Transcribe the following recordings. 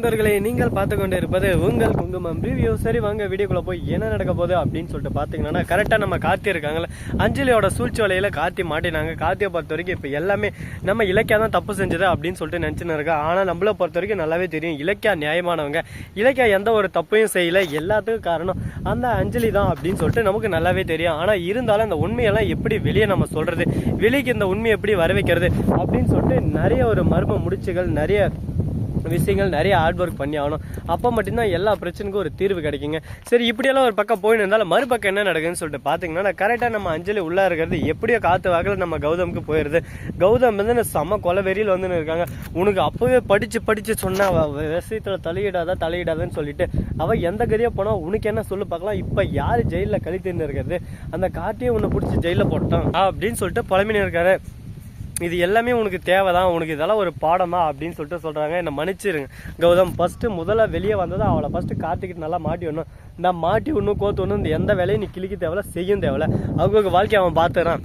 நண்பர்களே நீங்கள் பார்த்து கொண்டு இருப்பது உங்கள் குங்குமம் ரிவ்யூ சரி வாங்க வீடியோக்குள்ளே போய் என்ன நடக்க போகுது அப்படின்னு சொல்லிட்டு பார்த்தீங்கன்னா கரெக்டாக நம்ம கார்த்தி இருக்காங்களே அஞ்சலியோட சூழ்ச்சி வலையில் கார்த்தி மாட்டினாங்க. கார்த்தியை பொறுத்த வரைக்கும் இப்போ எல்லாமே நம்ம இலக்கியா தான் தப்பு செஞ்சது அப்படின்னு சொல்லிட்டு நினச்சின்னு இருக்கா. ஆனால் நம்மளை பொறுத்த வரைக்கும் நல்லாவே தெரியும். இலக்கியா நியாயமானவங்க. இலக்கியா எந்த ஒரு தப்பையும் செய்யலை. எல்லாத்துக்கும் காரணம் அந்த அஞ்சலி தான் அப்படின்னு சொல்லிட்டு நமக்கு நல்லாவே தெரியும். ஆனால் இருந்தாலும் அந்த உண்மையெல்லாம் எப்படி வெளியே நம்ம சொல்கிறது வெளிக்கு இந்த உண்மையை எப்படி வர வைக்கிறது அப்படின்னு சொல்லிட்டு நிறைய ஒரு மர்ம முடிச்சுகள் நிறைய விஷயங்கள் நிறைய ஹார்ட் ஒர்க் பண்ணி ஆகணும். அப்போ மட்டும்தான் எல்லா பிரச்சனைக்கும் ஒரு தீர்வு கிடைக்குங்க. சரி இப்படியெல்லாம் ஒரு பக்கம் போயின்னு இருந்தாலும் மறுபக்கம் என்ன நடக்குதுன்னு சொல்லிட்டு பார்த்தீங்கன்னா கரெக்டாக நம்ம அஞ்சலி உள்ளே இருக்கிறது எப்படியோ காற்று வாக்கில் நம்ம கௌதமுக்கு போயிடுது கௌதம் வந்து செம்ம கொலை வெறியில் வந்துன்னு இருக்காங்க. உனக்கு அப்போவே படித்து படித்து சொன்னா அவ விஷயத்தில் தலையிடாத தலையிடாதன்னு சொல்லிட்டு அவள் எந்த கதியாக போனால் உனக்கு என்ன சொல்லு பார்க்கலாம். இப்போ யார் ஜெயிலில் கழித்துன்னு இருக்கிறது? அந்த காட்டியே உன்னை பிடிச்சி ஜெயிலில் போட்டான் அப்படின்னு சொல்லிட்டு புலம்பின்னு இருக்காரு. இது எல்லாமே உனக்கு தேவை தான் உனக்கு இதெல்லாம் ஒரு பாடமா அப்படின்னு சொல்லிட்டு சொல்கிறாங்க என்னை மன்னிச்சிருங்க. கௌதம் ஃபஸ்ட்டு முதல்ல வெளியே வந்தது அவளை ஃபஸ்ட்டு காத்துக்கிட்டு நல்லா மாட்டி விடணும். நான் மாட்டி ஒன்றும் கோத்து ஒன்றும் இந்த எந்த வேலையும் நீ கிளிக்க தேவையில்ல செய்யும் தேவையில்ல. அவங்களுக்கு வாழ்க்கையை அவன் பார்த்துறான்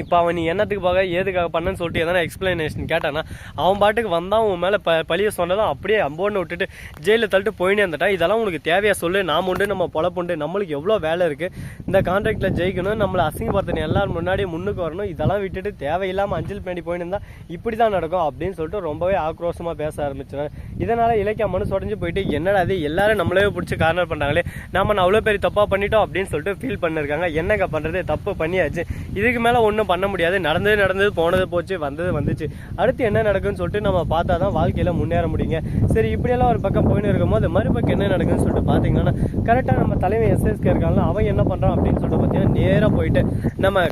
இப்போ அவன் நீ என்னத்துக்கு போக ஏதுக்காக பண்ணன்னு சொல்லிட்டு எதனா எக்ஸ்பிளனேஷன் கேட்டானா அவன் பாட்டுக்கு வந்தான் உன் மேலே ப பழிய சொன்னதும் அப்படியே அம்போன்னு விட்டுட்டு ஜெயிலில் தள்ளிட்டு போயினே இருந்துட்டான். இதெல்லாம் உனக்கு தேவையா சொல்லு நாம் உண்டு நம்ம பொழப்புண்டு நம்மளுக்கு எவ்வளோ வேலை இருக்குது இந்த கான்ட்ராக்டில் ஜெயிக்கணும் நம்மளை அசிங்கப்படுத்தணும் எல்லாரும் முன்னாடி முன்னுக்கு வரணும். இதெல்லாம் விட்டுட்டு தேவையில்லாமல் அஞ்சல் பண்ணி போயின்னு இருந்தால் இப்படி தான் நடக்கும் அப்படின்னு சொல்லிட்டு ரொம்பவே ஆக்ரோஷமாக பேச ஆரம்பிச்சிடுறேன் இதனால் இலக்கிய மனசு உடஞ்சி போயிட்டு என்னடா அது எல்லாரும் நம்மளே பிடிச்சி கார்னர் பண்ணுறாங்களே நம்ம அவ்வளோ பெரிய தப்பாக பண்ணிட்டோம் அப்படின்னு சொல்லிட்டு ஃபீல் பண்ணிருக்காங்க. என்னங்க பண்ணுறது தப்பு பண்ணியாச்சு. இதுக்கு மேலே ஒன்றும் பண்ண முடியாது. நடந்தது நடந்தது போனது போச்சு வந்தது வந்துச்சு. அடுத்து என்ன நடக்குன்னு சொல்லிட்டு நம்ம பார்த்தா தான் வாழ்க்கையில் முன்னேற முடியுங்க. சரி இப்படியெல்லாம் ஒரு பக்கம் போயின்னு இருக்கும்போது மறுபக்கம் என்ன நடக்குன்னு சொல்லிட்டு பார்த்தீங்கன்னா கரெக்டாக நம்ம தலைமை எஸ்எஸ்கே இருக்காங்களா அவன் என்ன பண்ணுறான் அப்படின்னு சொல்லிட்டு பார்த்தீங்கன்னா நேராக போயிட்டு நம்ம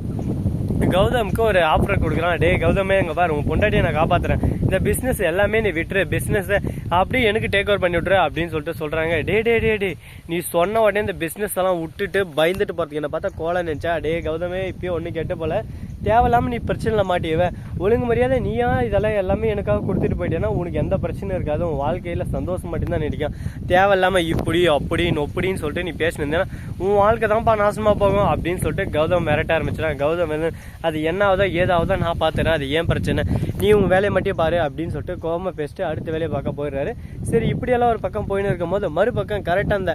கௌதமுக்கு ஒரு ஆஃபர் கொடுக்குறான் டே கௌதமே எங்க பாரு உன் பொண்டாட்டியை நான் காப்பாத்துறேன். இந்த பிஸ்னஸ் எல்லாமே நீ விட்டுரு. பிஸ்னஸை அப்படியே எனக்கு டேக் ஓவர் பண்ணி விட்ரு அப்படின்னு சொல்லிட்டு சொல்றாங்க. டே டே டே டே நீ சொன்ன உடனே இந்த பிஸ்னஸ் எல்லாம் விட்டுட்டு பயந்துட்டு போறதுக்கு என்ன பார்த்தா கோலை நினைச்சா டே கௌதமே இப்போயே ஒன்று கேட்டு போல. தேவையில்லாம நீ பிரச்சனையில் மாட்டியவ. ஒழுங்கு மரியாதை நீயா? இதெல்லாம் எல்லாமே எனக்காக கொடுத்துட்டு போயிட்டேன்னா உனக்கு எந்த பிரச்சனையும் இருக்காது. உன் வாழ்க்கையில சந்தோஷம் மட்டும்தான் நினைக்கும். தேவையில்லாம இப்படி அப்படி நொப்படின்னு சொல்லிட்டு நீ பேசினிருந்தேன்னா உன் வாழ்க்கை தான்ப்பா நாசமா போகும் அப்படின்னு சொல்லிட்டு கௌதம் மிரட்ட ஆரம்பிச்சிடான் கௌதம் வந்து அது என்ன ஆகுதோ ஏதாவதோ நான் பார்த்துறேன். அது ஏன் பிரச்சனை? நீ உங்கள் வேலையை மட்டும் பாரு அப்படின்னு சொல்லிட்டு கோவமா பேசிட்டு அடுத்த வேலையை பார்க்க போயிடுறாரு. சரி இப்படியெல்லாம் ஒரு பக்கம் போயின்னு இருக்கும்போது மறுபக்கம் கரெக்டாக அந்த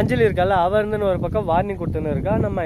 அஞ்சலி இருக்கால அவர்ந்துன்னு ஒரு பக்கம் வார்னிங் கொடுத்துன்னு இருக்கா? நம்ம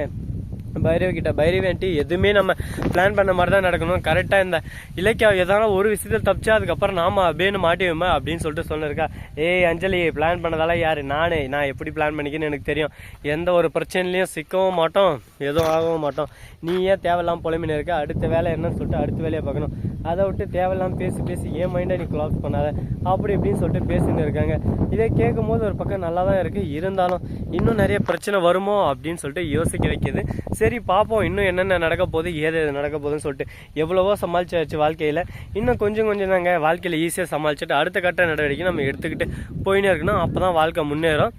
பைரவி கிட்ட. பைரவி ஆண்டி எதுவுமே நம்ம பிளான் பண்ண மாதிரி தான் நடக்கணும். கரெக்டாக இந்த இலக்கியா எதனா ஒரு விஷயத்தில் தப்பிச்சா அதுக்கப்புறம் நாம அப்படின்னு மாட்டிவோமா அப்படின்னு சொல்லிட்டு சொல்லிருக்கா. ஏய் அஞ்சலி பிளான் பண்ணதால யாரு? நானே. நான் எப்படி பிளான் பண்ணிக்கன்னு எனக்கு தெரியும். எந்த ஒரு பிரச்சனையிலையும் சிக்கவும் மாட்டோம் எதுவும் ஆகவும் மாட்டோம். நீ ஏன் தேவையில்லாம புலம்பின்னு இருக்க? அடுத்த வேலை என்னன்னு சொல்லிட்டு அடுத்த வேலையை பார்க்கணும். அதை விட்டு தேவையில்லாமல் பேசி பேசி ஏன் மைண்டை நீ க்ளாக் பண்ணாத. அப்படி இப்படின்னு சொல்லிட்டு பேசின்னு இருக்காங்க. இதை கேட்கும் போது ஒரு பக்கம் நல்லா தான் இருக்குது இருந்தாலும் இன்னும் நிறைய பிரச்சனை வருமோ அப்படின்னு சொல்லிட்டு யோசிக்க வைக்கிது. சரி பார்ப்போம் இன்னும் என்னென்ன நடக்க போகுது ஏது எது நடக்க போகுதுன்னு சொல்லிட்டு எவ்வளவோ சமாளிச்சாச்சு வாழ்க்கையில். இன்னும் கொஞ்சம் கொஞ்சம் தாங்க வாழ்க்கையில் ஈஸியாக சமாளிச்சுட்டு அடுத்த கட்ட நடவடிக்கை நம்ம எடுத்துக்கிட்டு போயின்னே இருக்கணும். அப்போ தான் வாழ்க்கை முன்னேறும்.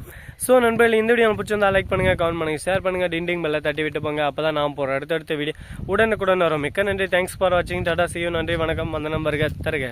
ஸோ நண்பர்கள் இந்த வீடியோ பிடிச்சிருந்தா லைக் பண்ணுங்கள் கமெண்ட் பண்ணுங்கள் ஷேர் பண்ணுங்கள் டிண்டிங் பெல்ல தட்டி விட்டு போங்க. அப்போ தான் நான் போகிறேன் அடுத்தடுத்த வீடியோ உடனுக்குடன் வரும். மிக்க நன்றி. தேங்க்ஸ் ஃபார் வாட்சிங் டாடா சியூ நன்றி வணக்கம். அந்த நம்பருக்கு தருக.